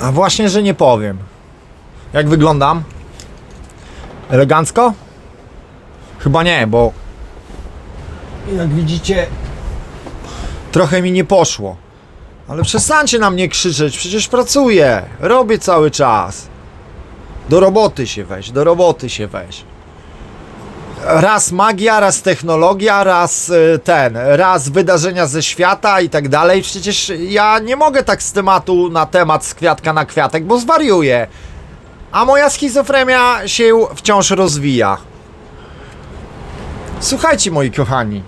A właśnie, że nie powiem. Jak wyglądam? Elegancko? Chyba nie, bo jak widzicie, trochę mi nie poszło. Ale przestańcie na mnie krzyczeć, przecież pracuję, robię cały czas. Do roboty się weź, do roboty się weź. Raz magia, raz technologia, raz y, ten, raz wydarzenia ze świata i tak dalej. Przecież ja nie mogę tak z tematu na temat z kwiatka na kwiatek, bo zwariuję. A moja schizofrenia się wciąż rozwija. Słuchajcie, moi kochani.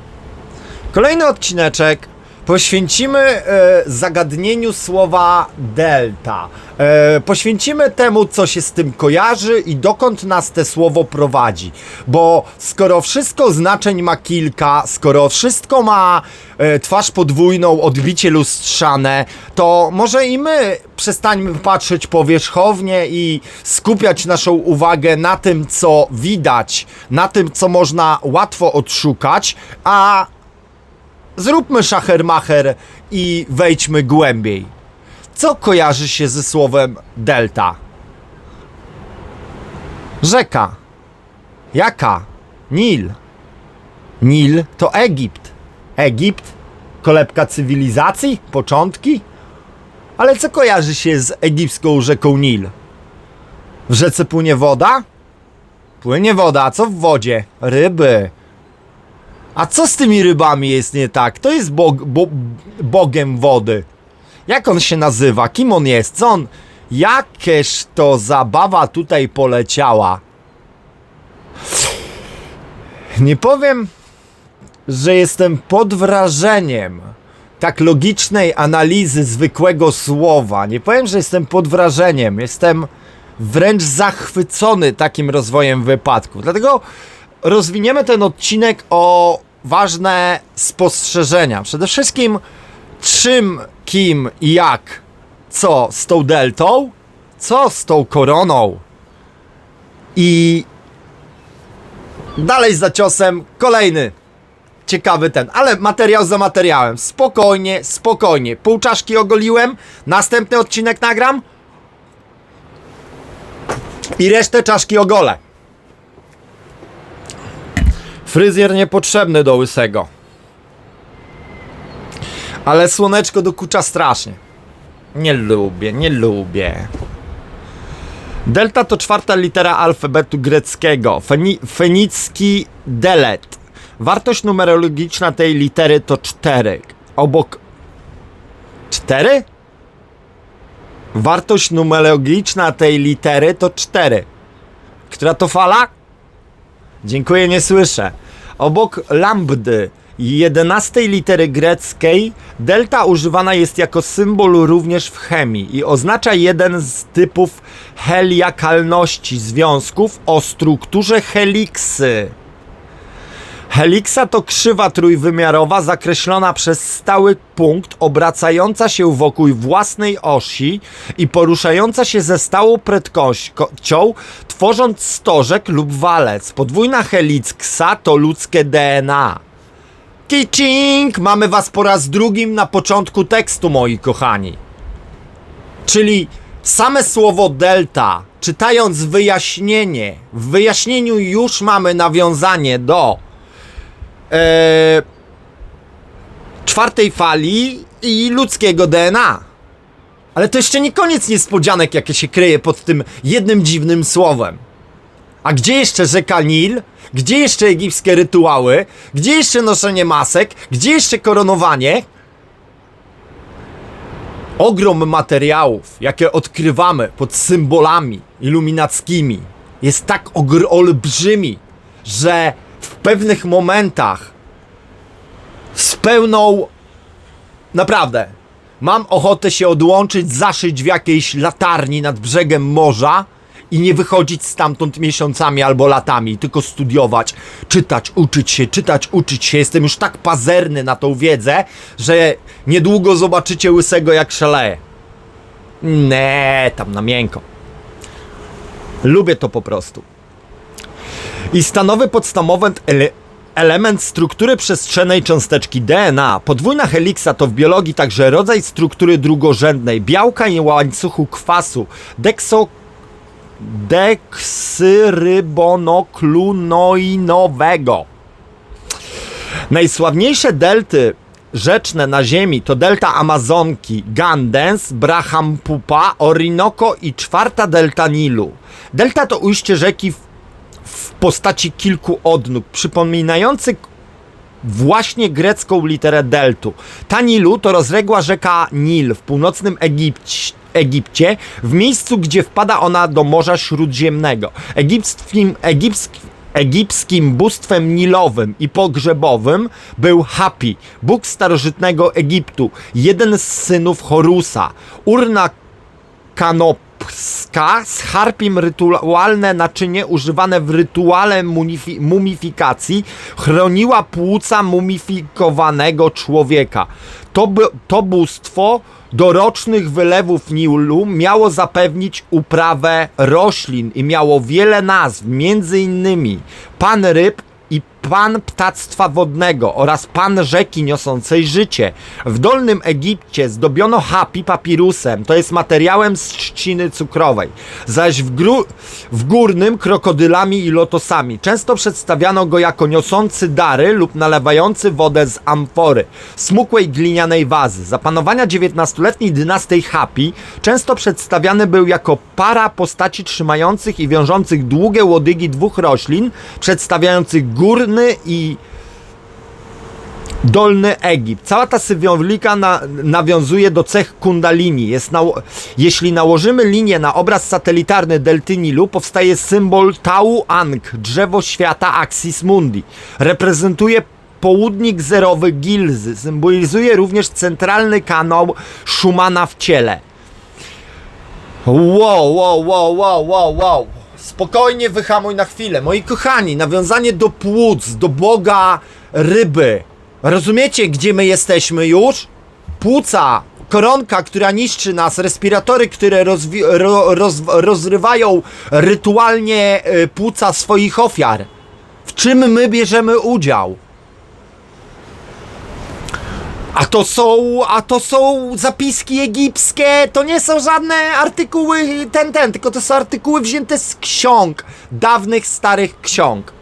Kolejny odcineczek poświęcimy e, zagadnieniu słowa delta. E, poświęcimy temu, co się z tym kojarzy i dokąd nas te słowo prowadzi. Bo skoro wszystko znaczeń ma kilka, skoro wszystko ma e, twarz podwójną, odbicie lustrzane, to może i my przestańmy patrzeć powierzchownie i skupiać naszą uwagę na tym, co widać, na tym, co można łatwo odszukać, a Zróbmy szachermacher i wejdźmy głębiej. Co kojarzy się ze słowem delta? Rzeka. Jaka? Nil. Nil to Egipt. Egipt? Kolebka cywilizacji? Początki? Ale co kojarzy się z egipską rzeką Nil? W rzece płynie woda? Płynie woda, a co w wodzie? Ryby. A co z tymi rybami jest nie tak? To jest bog, bo, bogiem wody. Jak on się nazywa? Kim on jest? Co on? Jakież to zabawa tutaj poleciała. Nie powiem, że jestem pod wrażeniem tak logicznej analizy zwykłego słowa. Nie powiem, że jestem pod wrażeniem. Jestem wręcz zachwycony takim rozwojem wypadków. Dlatego rozwiniemy ten odcinek o ważne spostrzeżenia. Przede wszystkim czym, kim i jak, co z tą deltą, co z tą koroną i dalej za ciosem kolejny ciekawy ten, ale materiał za materiałem. Spokojnie, spokojnie. Pół czaszki ogoliłem, następny odcinek nagram i resztę czaszki ogolę. Fryzjer niepotrzebny do łysego. Ale słoneczko dokucza strasznie. Nie lubię, nie lubię. Delta to czwarta litera alfabetu greckiego. Feni fenicki delet. Wartość numerologiczna tej litery to 4. Obok. 4? Wartość numerologiczna tej litery to 4. Która to fala? Dziękuję, nie słyszę. Obok lambdy, jedenastej litery greckiej, delta używana jest jako symbol również w chemii i oznacza jeden z typów heliakalności związków o strukturze heliksy. Heliksa to krzywa trójwymiarowa zakreślona przez stały punkt, obracająca się wokół własnej osi i poruszająca się ze stałą prędkością, tworząc stożek lub walec. Podwójna heliksa to ludzkie DNA. Kiching! Mamy was po raz drugim na początku tekstu, moi kochani. Czyli same słowo delta, czytając wyjaśnienie, w wyjaśnieniu już mamy nawiązanie do e, czwartej fali i ludzkiego DNA. Ale to jeszcze nie koniec niespodzianek, jakie się kryje pod tym jednym dziwnym słowem. A gdzie jeszcze rzeka Nil? Gdzie jeszcze egipskie rytuały? Gdzie jeszcze noszenie masek? Gdzie jeszcze koronowanie? Ogrom materiałów, jakie odkrywamy pod symbolami iluminackimi, jest tak olbrzymi, że w pewnych momentach z pełną. Naprawdę. Mam ochotę się odłączyć, zaszyć w jakiejś latarni nad brzegem morza i nie wychodzić stamtąd miesiącami albo latami, tylko studiować, czytać, uczyć się, czytać, uczyć się. Jestem już tak pazerny na tą wiedzę, że niedługo zobaczycie łysego jak szaleje. Nie, tam na miękko. Lubię to po prostu. I stanowi podstawowe, ele element struktury przestrzennej cząsteczki DNA. Podwójna heliksa to w biologii także rodzaj struktury drugorzędnej białka i łańcuchu kwasu dekso deksyrybonoklunoinowego. Najsławniejsze delty rzeczne na Ziemi to delta Amazonki, Gandens, Brahampupa, Orinoco i czwarta delta Nilu. Delta to ujście rzeki w, w postaci kilku odnóg, przypominających właśnie grecką literę deltu. Ta Nilu to rozległa rzeka Nil w północnym Egipcie. Egipcie, w miejscu, gdzie wpada ona do Morza Śródziemnego. Egipskim, egipskim, egipskim bóstwem nilowym i pogrzebowym był Hapi, bóg starożytnego Egiptu, jeden z synów Horusa. Urna kanopska z harpim rytualne naczynie używane w rytuale mumifikacji chroniła płuca mumifikowanego człowieka. To, to bóstwo do rocznych wylewów Nilu miało zapewnić uprawę roślin i miało wiele nazw, między innymi pan ryb i pan ptactwa wodnego oraz pan rzeki niosącej życie. W Dolnym Egipcie zdobiono hapi papirusem, to jest materiałem z trzciny cukrowej, zaś w, w górnym krokodylami i lotosami. Często przedstawiano go jako niosący dary lub nalewający wodę z amfory, smukłej glinianej wazy. Za panowania XIX-letniej dynastii Hapi często przedstawiany był jako para postaci trzymających i wiążących długie łodygi dwóch roślin, przedstawiających górny i Dolny Egipt. Cała ta symbolika na, nawiązuje do cech kundalini. Jest nało- Jeśli nałożymy linię na obraz satelitarny delty Nilu, powstaje symbol Tau Ankh, drzewo świata Axis Mundi. Reprezentuje południk zerowy Gilzy. Symbolizuje również centralny kanał Schumana w ciele. Wow, wow, wow, wow, wow, wow. Spokojnie wyhamuj na chwilę. Moi kochani, nawiązanie do płuc, do Boga ryby. Rozumiecie, gdzie my jesteśmy już? Płuca, koronka, która niszczy nas, respiratory, które ro- roz- rozrywają rytualnie y, płuca swoich ofiar. W czym my bierzemy udział? A to są, a to są zapiski egipskie, to nie są żadne artykuły ten, ten, tylko to są artykuły wzięte z ksiąg, dawnych, starych ksiąg.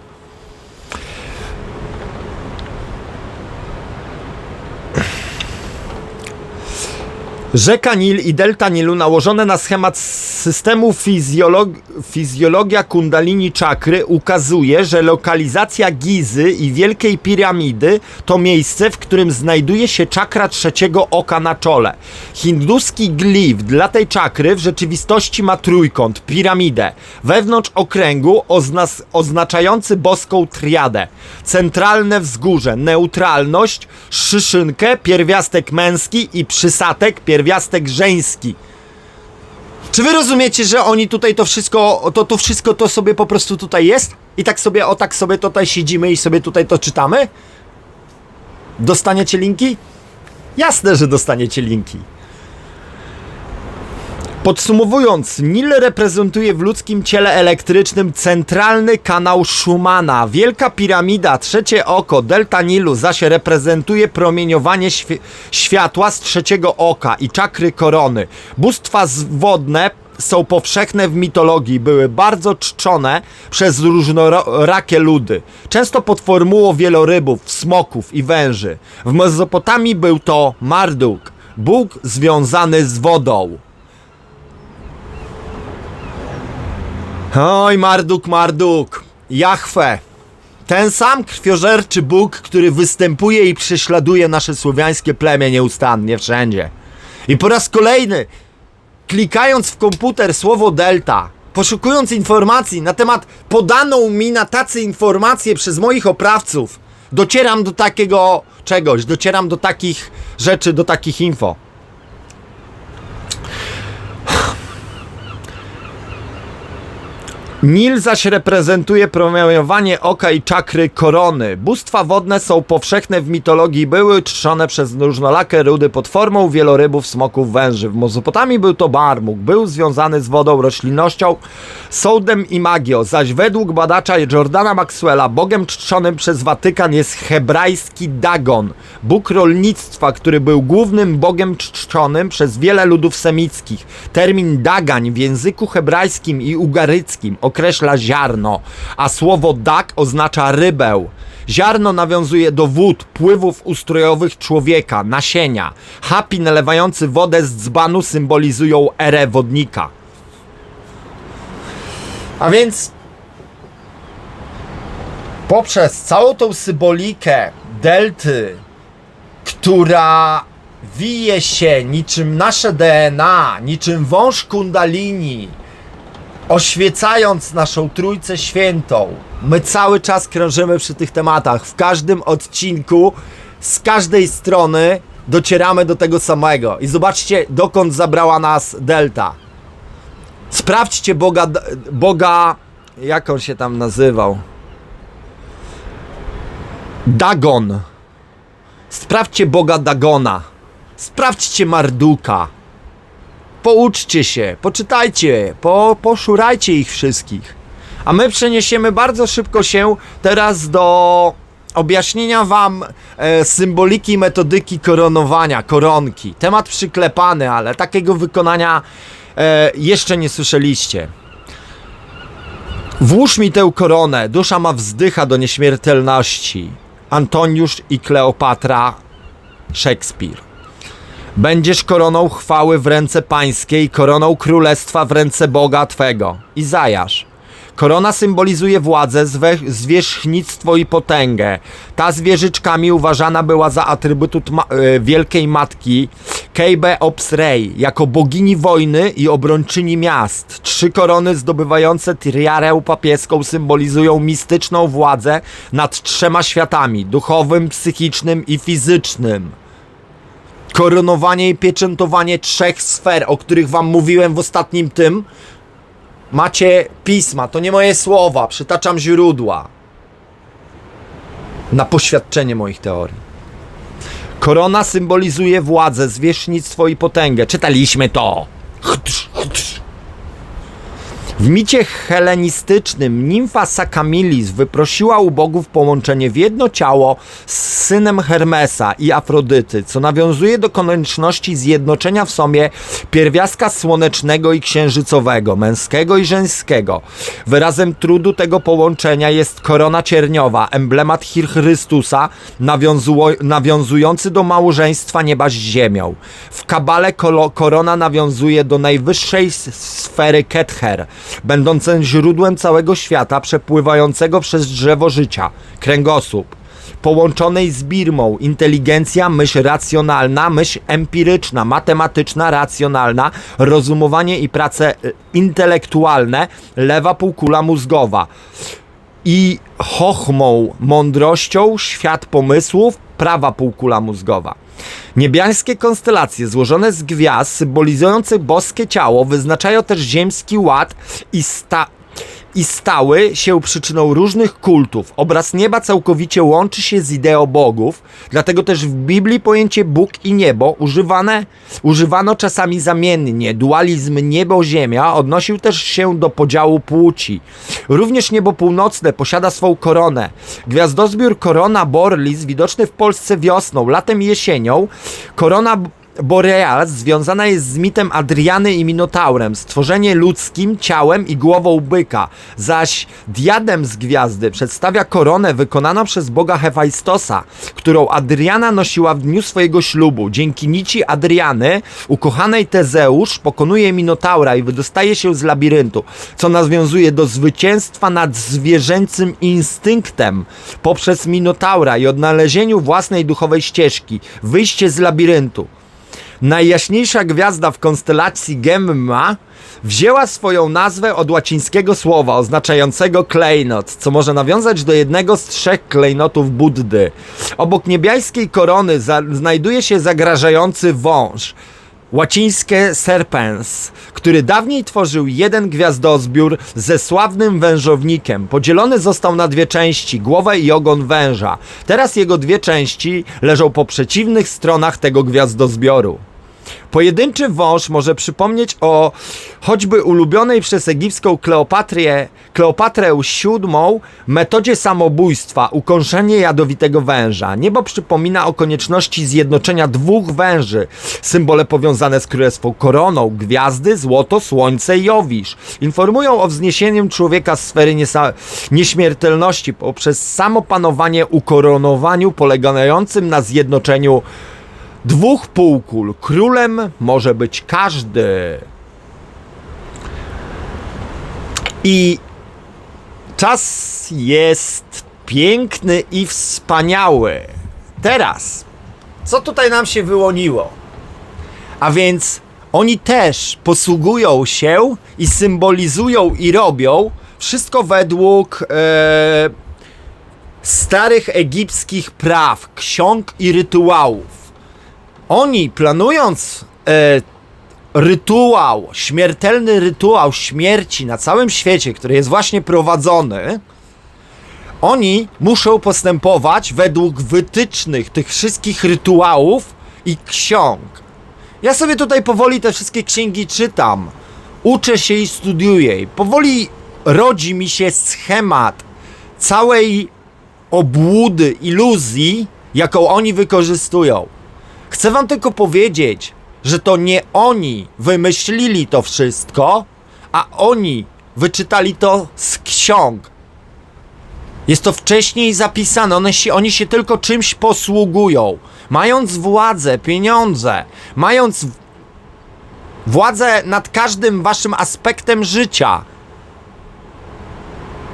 Rzeka Nil i delta Nilu nałożone na schemat systemu fizjolog- fizjologia kundalini czakry ukazuje, że lokalizacja Gizy i Wielkiej Piramidy to miejsce, w którym znajduje się czakra trzeciego oka na czole. Hinduski glif dla tej czakry w rzeczywistości ma trójkąt, piramidę, wewnątrz okręgu ozna- oznaczający boską triadę. Centralne wzgórze, neutralność, szyszynkę, pierwiastek męski i przysatek, pierwiastek żeński. Czy wy rozumiecie, że oni tutaj to wszystko, to, to wszystko to sobie po prostu tutaj jest? I tak sobie, o tak sobie tutaj siedzimy i sobie tutaj to czytamy? Dostaniecie linki? Jasne, że dostaniecie linki. Podsumowując, Nil reprezentuje w ludzkim ciele elektrycznym centralny kanał Schumana. Wielka piramida, trzecie oko, delta Nilu zaś reprezentuje promieniowanie świ- światła z trzeciego oka i czakry korony. Bóstwa wodne są powszechne w mitologii, były bardzo czczone przez różnorakie ludy. Często pod formułą wielorybów, smoków i węży. W Mezopotamii był to Marduk, bóg związany z wodą. Oj, Marduk, Marduk, Jachwę. Ten sam krwiożerczy Bóg, który występuje i prześladuje nasze słowiańskie plemię nieustannie wszędzie. I po raz kolejny, klikając w komputer słowo delta, poszukując informacji na temat podaną mi na tacy informacje przez moich oprawców, docieram do takiego czegoś, docieram do takich rzeczy, do takich info. Nil zaś reprezentuje promieniowanie oka i czakry korony. Bóstwa wodne są powszechne w mitologii, były czczone przez różnolakie rudy pod formą wielorybów, smoków, węży. W Mezopotamii był to Barmuk, był związany z wodą, roślinnością, sołdem i magią, zaś według badacza Jordana Maxwella bogiem czczonym przez Watykan jest hebrajski Dagon, bóg rolnictwa, który był głównym bogiem czczonym przez wiele ludów semickich. Termin Dagań w języku hebrajskim i ugaryckim określa ziarno, a słowo dag oznacza rybę. Ziarno nawiązuje do wód, pływów ustrojowych człowieka, nasienia. Hapi nalewający wodę z dzbanu symbolizują erę wodnika. A więc poprzez całą tą symbolikę delty, która wije się niczym nasze DNA, niczym wąż kundalini, oświecając naszą Trójcę Świętą. My cały czas krążymy przy tych tematach. W każdym odcinku, z każdej strony docieramy do tego samego. I zobaczcie, dokąd zabrała nas Delta. Sprawdźcie Boga, Boga, jak on się tam nazywał? Dagon. Sprawdźcie Boga Dagona. Sprawdźcie Marduka. Pouczcie się, poczytajcie, po, poszurajcie ich wszystkich. A my przeniesiemy bardzo szybko się teraz do objaśnienia wam e, symboliki, metodyki koronowania, koronki. Temat przyklepany, ale takiego wykonania e, jeszcze nie słyszeliście. Włóż mi tę koronę, dusza ma wzdycha do nieśmiertelności. Antoniusz i Kleopatra, Szekspir. Będziesz koroną chwały w ręce pańskiej, koroną królestwa w ręce Boga Twego. Izajasz. Korona symbolizuje władzę, zwierzchnictwo i potęgę. Ta zwierzyczkami uważana była za atrybut ma- e, Wielkiej Matki Keibe Ops jako bogini wojny i obrończyni miast. Trzy korony zdobywające triarę papieską symbolizują mistyczną władzę nad trzema światami, duchowym, psychicznym i fizycznym koronowanie i pieczętowanie trzech sfer, o których wam mówiłem w ostatnim tym. Macie pisma, to nie moje słowa, przytaczam źródła. Na poświadczenie moich teorii. Korona symbolizuje władzę, zwierzchnictwo i potęgę. Czytaliśmy to. W micie helenistycznym nimfa Sakamilis wyprosiła u bogów połączenie w jedno ciało z synem Hermesa i Afrodyty, co nawiązuje do konieczności zjednoczenia w sobie pierwiastka słonecznego i księżycowego, męskiego i żeńskiego. Wyrazem trudu tego połączenia jest korona cierniowa, emblemat Chrystusa, nawiązujący do małżeństwa nieba z ziemią. W kabale korona nawiązuje do najwyższej sfery Kether, będącej źródłem całego świata, przepływającego przez drzewo życia, kręgosłup. Połączonej z Birmą, inteligencja, myśl racjonalna, myśl empiryczna, matematyczna, racjonalna, rozumowanie i prace e, intelektualne, lewa półkula mózgowa i chochmą, mądrością, świat pomysłów, prawa półkula mózgowa. Niebiańskie konstelacje złożone z gwiazd symbolizujących boskie ciało wyznaczają też ziemski ład i sta i stały się przyczyną różnych kultów. Obraz nieba całkowicie łączy się z ideą bogów, dlatego też w Biblii pojęcie Bóg i niebo używane, używano czasami zamiennie. Dualizm niebo-ziemia odnosił też się do podziału płci. Również niebo północne posiada swą koronę. Gwiazdozbiór Korona Borlis widoczny w Polsce wiosną, latem i jesienią. Korona Boreas związana jest z mitem Adriany i Minotaurem, stworzenie ludzkim ciałem i głową byka, zaś diadem z gwiazdy przedstawia koronę wykonaną przez boga Hefajstosa, którą Adriana nosiła w dniu swojego ślubu. Dzięki nici Adriany, ukochanej Tezeusz pokonuje Minotaura i wydostaje się z labiryntu, co nawiązuje do zwycięstwa nad zwierzęcym instynktem poprzez Minotaura i odnalezieniu własnej duchowej ścieżki, wyjście z labiryntu. Najjaśniejsza gwiazda w konstelacji Gemma wzięła swoją nazwę od łacińskiego słowa oznaczającego klejnot, co może nawiązać do jednego z trzech klejnotów Buddy. Obok niebiańskiej korony znajduje się zagrażający wąż. łacińskie serpens, który dawniej tworzył jeden gwiazdozbiór ze sławnym wężownikiem. Podzielony został na dwie części, głowę i ogon węża. Teraz jego dwie części leżą po przeciwnych stronach tego gwiazdozbioru. Pojedynczy wąż może przypomnieć o choćby ulubionej przez egipską Kleopatrię, Kleopatrę VII metodzie samobójstwa, ukąszenie jadowitego węża. Niebo przypomina o konieczności zjednoczenia dwóch węży, symbole powiązane z królestwą koroną, gwiazdy, złoto, słońce i Jowisz. Informują o wzniesieniu człowieka z sfery nieśmiertelności poprzez samopanowanie ukoronowaniu polegającym na zjednoczeniu dwóch półkul. Królem może być każdy. I czas jest piękny i wspaniały. Teraz, co tutaj nam się wyłoniło? A więc oni też posługują się i symbolizują i robią wszystko według e, starych egipskich praw, ksiąg i rytuałów. Oni planując e, rytuał, śmiertelny rytuał śmierci na całym świecie, który jest właśnie prowadzony, oni muszą postępować według wytycznych tych wszystkich rytuałów i ksiąg. Ja sobie tutaj powoli te wszystkie księgi czytam, uczę się i studiuję. Powoli rodzi mi się schemat całej obłudy, iluzji, jaką oni wykorzystują. Chcę wam tylko powiedzieć, że to nie oni wymyślili to wszystko, a oni wyczytali to z ksiąg. Jest to wcześniej zapisane, one się, oni się tylko czymś posługują. Mając władzę, pieniądze, mając władzę nad każdym waszym aspektem życia,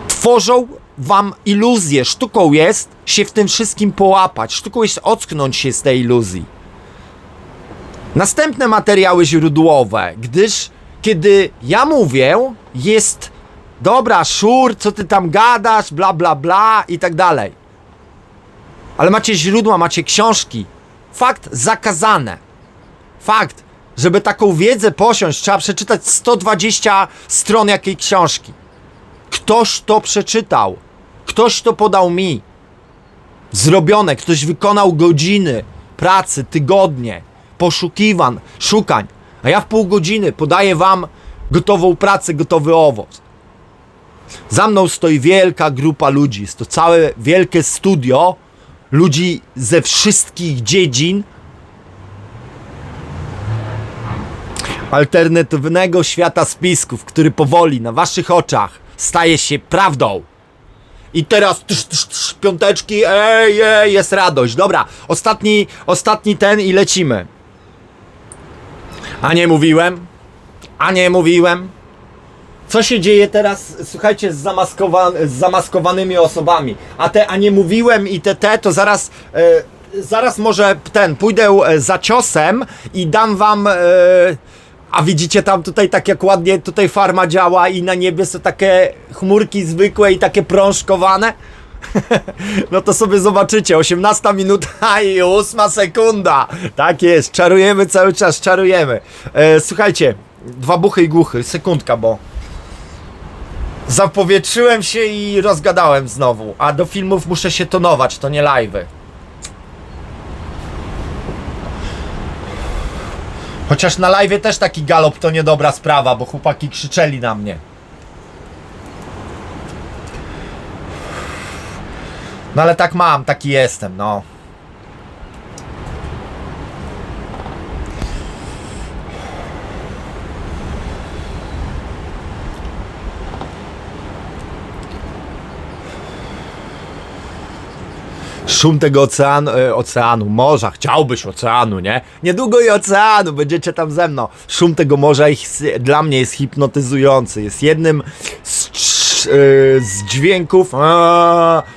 tworzą wam iluzję. Sztuką jest się w tym wszystkim połapać. Sztuką jest ocknąć się z tej iluzji. Następne materiały źródłowe, gdyż kiedy ja mówię, jest dobra, szur, co ty tam gadasz, bla bla bla i tak dalej. Ale macie źródła, macie książki. Fakt zakazane. Fakt, żeby taką wiedzę posiąść, trzeba przeczytać 120 stron jakiej książki. Ktoś to przeczytał. Ktoś to podał mi. Zrobione, ktoś wykonał godziny pracy, tygodnie, poszukiwań, szukań. A ja w pół godziny podaję wam gotową pracę, gotowy owoc. Za mną stoi wielka grupa ludzi. Jest to całe wielkie studio ludzi ze wszystkich dziedzin alternatywnego świata spisków, który powoli na waszych oczach staje się prawdą. I teraz tsz, tsz, tsz, piąteczki, ej, ej, jest radość. Dobra, ostatni, ostatni ten i lecimy. A nie mówiłem? A nie mówiłem? Co się dzieje teraz, słuchajcie, z, zamaskowa- z zamaskowanymi osobami? A te, a nie mówiłem i te, te, to zaraz, e, zaraz może ten, pójdę e, za ciosem i dam wam, e, a widzicie tam tutaj tak jak ładnie tutaj farma działa i na niebie są takie chmurki zwykłe i takie prążkowane? No to sobie zobaczycie, 18 minuta i 8 sekunda. Tak jest, czarujemy cały czas, czarujemy. E, słuchajcie, dwa buchy i głuchy, sekundka, bo zapowietrzyłem się i rozgadałem znowu, a do filmów muszę się tonować, to nie live'y. Chociaż na live też taki galop to niedobra sprawa, bo chłopaki krzyczeli na mnie. No ale tak mam, taki jestem, no. Szum tego oceanu, e, oceanu, morza, chciałbyś oceanu, nie? Niedługo i oceanu, będziecie tam ze mną. Szum tego morza dla mnie jest hipnotyzujący. Jest jednym z, e, z dźwięków. Aaa!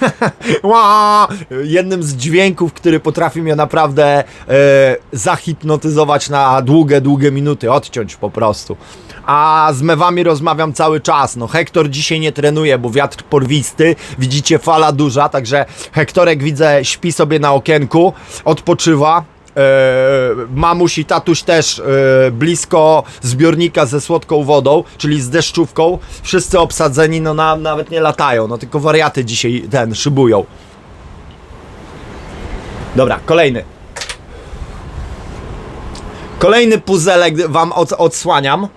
jednym z dźwięków, który potrafi mnie naprawdę e, zahipnotyzować na długie, długie minuty, odciąć po prostu. A z mewami rozmawiam cały czas. No, Hektor dzisiaj nie trenuje, bo wiatr porwisty. Widzicie, fala duża, także Hektorek widzę, śpi sobie na okienku, odpoczywa. Mamuś i tatuś też e, blisko zbiornika ze słodką wodą, czyli z deszczówką. Wszyscy obsadzeni, no na, nawet nie latają, no tylko wariaty dzisiaj ten szybują. Dobra, kolejny. Kolejny puzelek wam od, odsłaniam.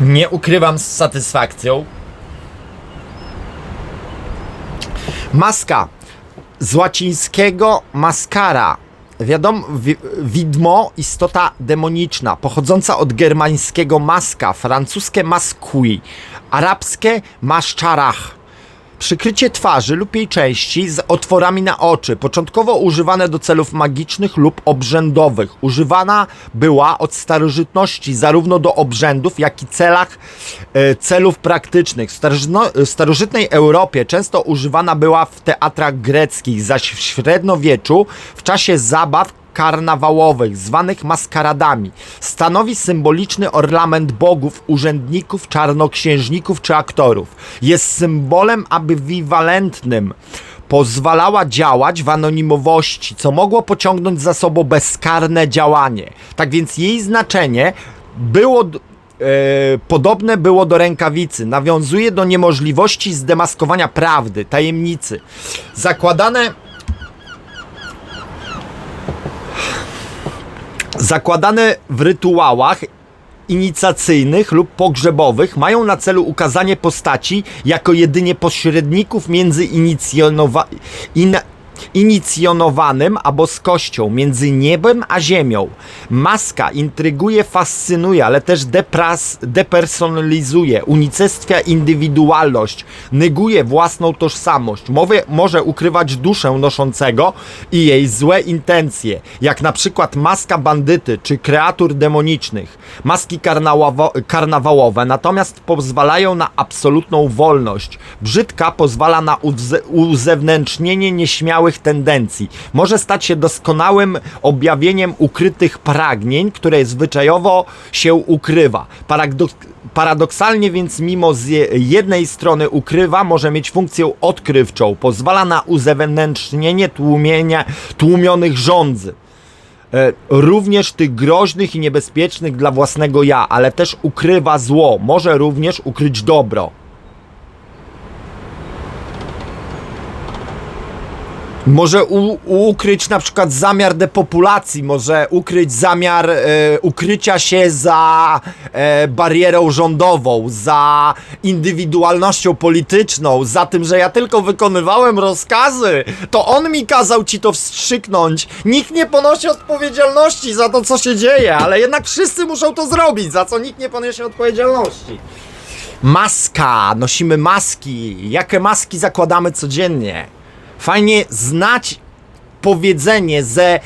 Nie ukrywam z satysfakcją. Maska z łacińskiego mascara. Wiadomo, wi widmo, istota demoniczna, pochodząca od germańskiego maska, francuskie maskui, arabskie maszczarach. Przykrycie twarzy lub jej części z otworami na oczy, początkowo używane do celów magicznych lub obrzędowych. Używana była od starożytności zarówno do obrzędów, jak i celach, e, celów praktycznych. W starożytnej Europie często używana była w teatrach greckich, zaś w średniowieczu w czasie zabaw karnawałowych, zwanych maskaradami. Stanowi symboliczny ornament bogów, urzędników, czarnoksiężników czy aktorów. Jest symbolem ambiwalentnym. Pozwalała działać w anonimowości, co mogło pociągnąć za sobą bezkarne działanie. Tak więc jej znaczenie było e, podobne było do rękawicy. Nawiązuje do niemożliwości zdemaskowania prawdy, tajemnicy. Zakładane zakładane w rytuałach inicjacyjnych lub pogrzebowych mają na celu ukazanie postaci jako jedynie pośredników między inicjonowa- in- inicjonowanym a boskością, między niebem a ziemią. Maska intryguje, fascynuje, ale też depras- depersonalizuje, unicestwia indywidualność, neguje własną tożsamość, Mowie, może ukrywać duszę noszącego i jej złe intencje, jak na przykład maska bandyty czy kreatur demonicznych. Maski karnawało- karnawałowe natomiast pozwalają na absolutną wolność. Brzydka pozwala na uze- uzewnętrznienie nieśmiałych tendencji. Może stać się doskonałym objawieniem ukrytych pragnień, które zwyczajowo się ukrywa. Paradok Paradoksalnie więc mimo z je- jednej strony ukrywa, może mieć funkcję odkrywczą, pozwala na uzewnętrznienie tłumienia, tłumionych rządzy. E, również tych groźnych i niebezpiecznych dla własnego ja, ale też ukrywa zło, może również ukryć dobro. Może u, ukryć na przykład zamiar depopulacji, może ukryć zamiar e, ukrycia się za e, barierą rządową, za indywidualnością polityczną, za tym, że ja tylko wykonywałem rozkazy. To on mi kazał ci to wstrzyknąć. Nikt nie ponosi odpowiedzialności za to, co się dzieje, ale jednak wszyscy muszą to zrobić, za co nikt nie poniesie odpowiedzialności. Maska, nosimy maski. Jakie maski zakładamy codziennie? Fajnie znać powiedzenie ze,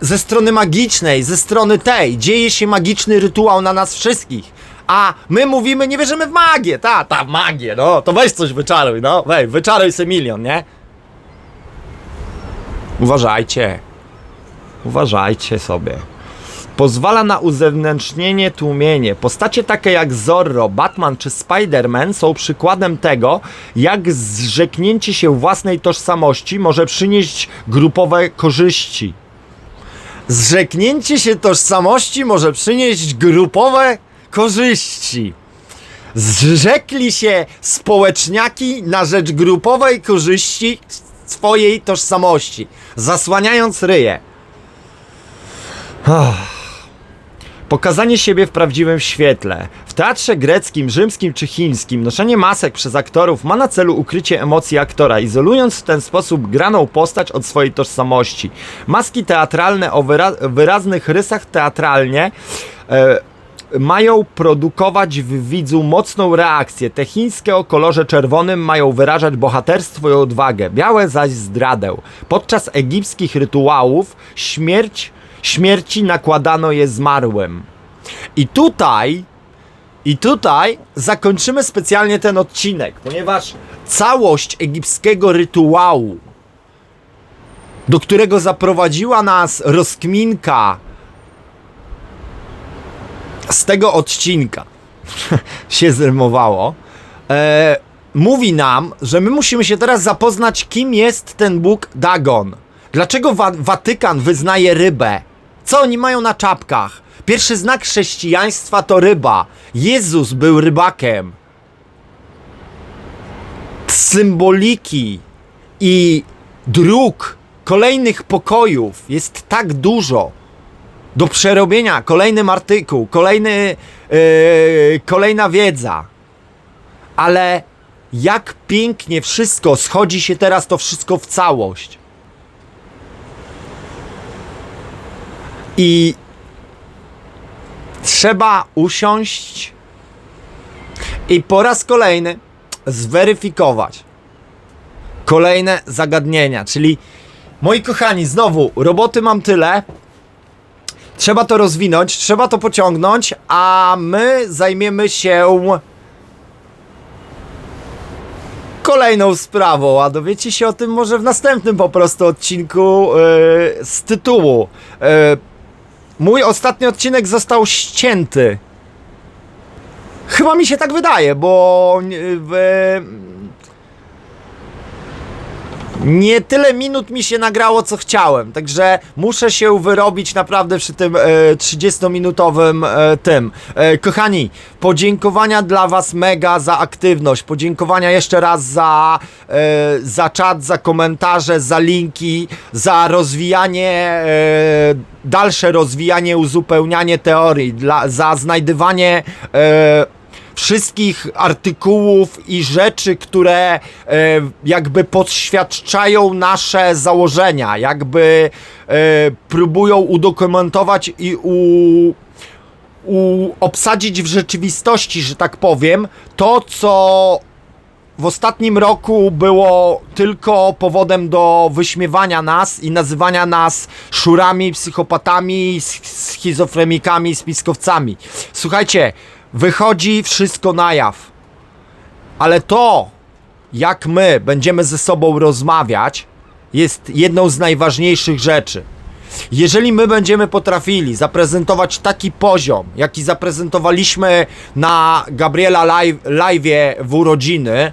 ze strony magicznej, ze strony tej. Dzieje się magiczny rytuał na nas wszystkich. A my mówimy, nie wierzymy w magię. Ta, ta, magię, no. To weź coś wyczaruj, no. Weź, wyczaruj se milion, nie? Uważajcie. Uważajcie sobie. Pozwala na uzewnętrznienie, tłumienie. Postacie takie jak Zorro, Batman czy Spider-Man są przykładem tego, jak zrzeknięcie się własnej tożsamości może przynieść grupowe korzyści. Zrzeknięcie się tożsamości może przynieść grupowe korzyści. Zrzekli się społeczniaki na rzecz grupowej korzyści swojej tożsamości, zasłaniając ryje. Pokazanie siebie w prawdziwym świetle. W teatrze greckim, rzymskim czy chińskim noszenie masek przez aktorów ma na celu ukrycie emocji aktora, izolując w ten sposób graną postać od swojej tożsamości. Maski teatralne o wyra- wyraznych rysach teatralnie e, mają produkować w widzu mocną reakcję. Te chińskie o kolorze czerwonym mają wyrażać bohaterstwo i odwagę, białe zaś zdradę. Podczas egipskich rytuałów śmierć, śmierci nakładano je zmarłym. I tutaj, i tutaj zakończymy specjalnie ten odcinek, ponieważ całość egipskiego rytuału, do którego zaprowadziła nas rozkminka z tego odcinka się zrymowało, e, mówi nam, że my musimy się teraz zapoznać, kim jest ten Bóg Dagon. Dlaczego Wa- Watykan wyznaje rybę? Co oni mają na czapkach? Pierwszy znak chrześcijaństwa to ryba. Jezus był rybakiem. Symboliki i dróg kolejnych pokojów jest tak dużo do przerobienia. Kolejny artykuł, kolejny, yy, kolejna wiedza. Ale jak pięknie wszystko schodzi się teraz to wszystko w całość. I trzeba usiąść i po raz kolejny zweryfikować kolejne zagadnienia. Czyli, moi kochani, znowu, roboty mam tyle. Trzeba to rozwinąć, trzeba to pociągnąć, a my zajmiemy się kolejną sprawą, a dowiecie się o tym może w następnym po prostu odcinku yy, z tytułu. Yy, mój ostatni odcinek został ścięty. Chyba mi się tak wydaje, bo yy, nie tyle minut mi się nagrało, co chciałem. Także muszę się wyrobić naprawdę przy tym e, 30-minutowym e, tym. E, kochani, podziękowania dla Was mega za aktywność. Podziękowania jeszcze raz za, e, za czat, za komentarze, za linki, za rozwijanie, e, dalsze rozwijanie, uzupełnianie teorii, dla, za znajdywanie. E, wszystkich artykułów i rzeczy, które e, jakby podświadczają nasze założenia, jakby e, próbują udokumentować i u, u, obsadzić w rzeczywistości, że tak powiem, to co w ostatnim roku było tylko powodem do wyśmiewania nas i nazywania nas szurami, psychopatami, sch- schizofrenikami, spiskowcami. Słuchajcie, wychodzi wszystko na jaw. Ale to, jak my będziemy ze sobą rozmawiać, jest jedną z najważniejszych rzeczy. Jeżeli my będziemy potrafili zaprezentować taki poziom, jaki zaprezentowaliśmy na Gabriela live, live'ie w urodziny,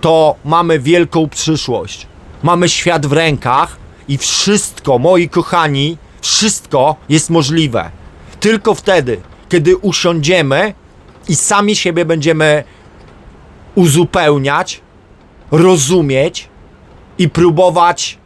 to mamy wielką przyszłość. Mamy świat w rękach i wszystko, moi kochani, wszystko jest możliwe. Tylko wtedy, kiedy usiądziemy i sami siebie będziemy uzupełniać, rozumieć i próbować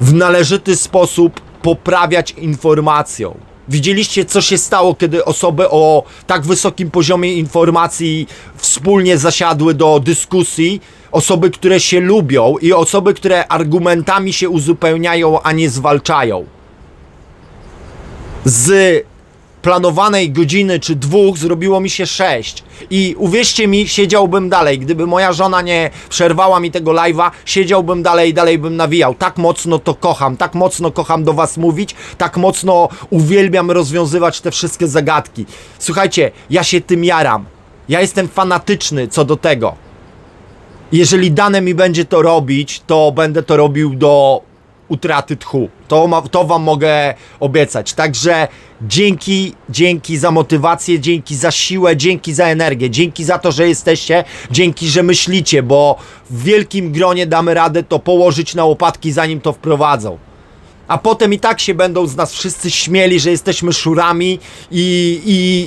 w należyty sposób poprawiać informacją. Widzieliście, co się stało, kiedy osoby o tak wysokim poziomie informacji wspólnie zasiadły do dyskusji? Osoby, które się lubią i osoby, które argumentami się uzupełniają, a nie zwalczają. Z planowanej godziny czy dwóch zrobiło mi się sześć. I uwierzcie mi, siedziałbym dalej. Gdyby moja żona nie przerwała mi tego live'a, siedziałbym dalej dalej bym nawijał. Tak mocno to kocham, tak mocno kocham do was mówić, tak mocno uwielbiam rozwiązywać te wszystkie zagadki. Słuchajcie, ja się tym jaram. Ja jestem fanatyczny co do tego. Jeżeli dane mi będzie to robić, to będę to robił do utraty tchu. To, ma, to wam mogę obiecać. Także dzięki, dzięki za motywację, dzięki za siłę, dzięki za energię, dzięki za to, że jesteście, dzięki, że myślicie, bo w wielkim gronie damy radę to położyć na łopatki, zanim to wprowadzą. A potem i tak się będą z nas wszyscy śmieli, że jesteśmy szurami i,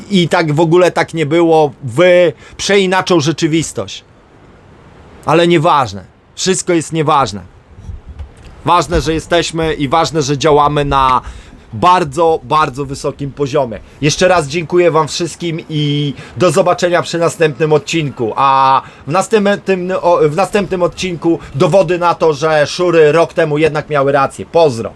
i, i tak w ogóle tak nie było. Wy przeinaczą rzeczywistość. Ale nieważne. Wszystko jest nieważne. Ważne, że jesteśmy i ważne, że działamy na bardzo, bardzo wysokim poziomie. Jeszcze raz dziękuję Wam wszystkim i do zobaczenia przy następnym odcinku. A w następnym, w następnym odcinku dowody na to, że szury rok temu jednak miały rację. Pozdro.